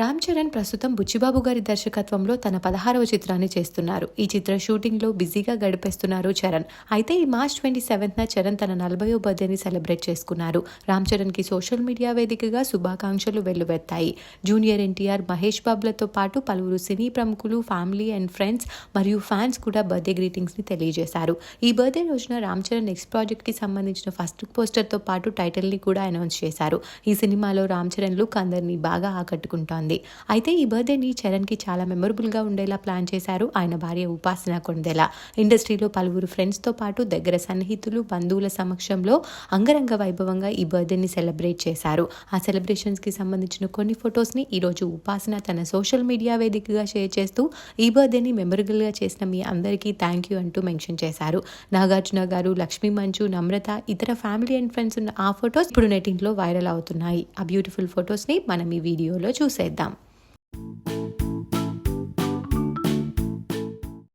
రామ్ చరణ్ ప్రస్తుతం బుచ్చిబాబు గారి దర్శకత్వంలో తన పదహారవ చిత్రాన్ని చేస్తున్నారు. ఈ చిత్ర షూటింగ్లో బిజీగా గడిపేస్తున్నారు చరణ్. అయితే ఈ మార్చ్ ట్వంటీ సెవెంత్ న చరణ్ తన నలభయో బర్త్డేని సెలబ్రేట్ చేసుకున్నారు. రామ్ చరణ్కి సోషల్ మీడియా వేదికగా శుభాకాంక్షలు వెల్లువెత్తాయి. జూనియర్ ఎన్టీఆర్ మహేష్ బాబులతో పాటు పలువురు సినీ ప్రముఖులు ఫ్యామిలీ అండ్ ఫ్రెండ్స్ మరియు ఫ్యాన్స్ కూడా బర్త్డే గ్రీటింగ్స్ని తెలియజేశారు. ఈ బర్త్డే రోజున రామ్ చరణ్ నెక్స్ట్ ప్రాజెక్ట్కి సంబంధించిన ఫస్ట్ పోస్టర్తో పాటు టైటిల్ని కూడా అనౌన్స్ చేశారు. ఈ సినిమాలో రామ్ చరణ్ లుక్ అందరినీ బాగా ఆకట్టుకుంటారు ఆకట్టుకుంటోంది అయితే ఈ బర్త్డేని చరణ్కి చాలా మెమొరబుల్గా ఉండేలా ప్లాన్ చేశారు ఆయన భార్య ఉపాసన కొండెల. ఇండస్ట్రీలో పలువురు ఫ్రెండ్స్తో పాటు దగ్గర సన్నిహితులు బంధువుల సమక్షంలో అంగరంగ వైభవంగా ఈ బర్త్డేని సెలబ్రేట్ చేశారు. ఆ సెలబ్రేషన్స్కి సంబంధించిన కొన్ని ఫొటోస్ని ఈరోజు ఉపాసన తన సోషల్ మీడియా వేదికగా షేర్ చేస్తూ ఈ బర్త్డేని మెమొరబుల్గా చేసిన మీ అందరికీ థ్యాంక్ యూ అంటూ మెన్షన్ చేశారు. నాగార్జున గారు లక్ష్మీ మంచు నమ్రత ఇతర ఫ్యామిలీ అండ్ ఫ్రెండ్స్ ఉన్న ఆ ఫొటోస్ ఇప్పుడు నెటింట్లో వైరల్ అవుతున్నాయి. ఆ బ్యూటిఫుల్ ఫొటోస్ని మనం ఈ వీడియోలో చూసేది দাম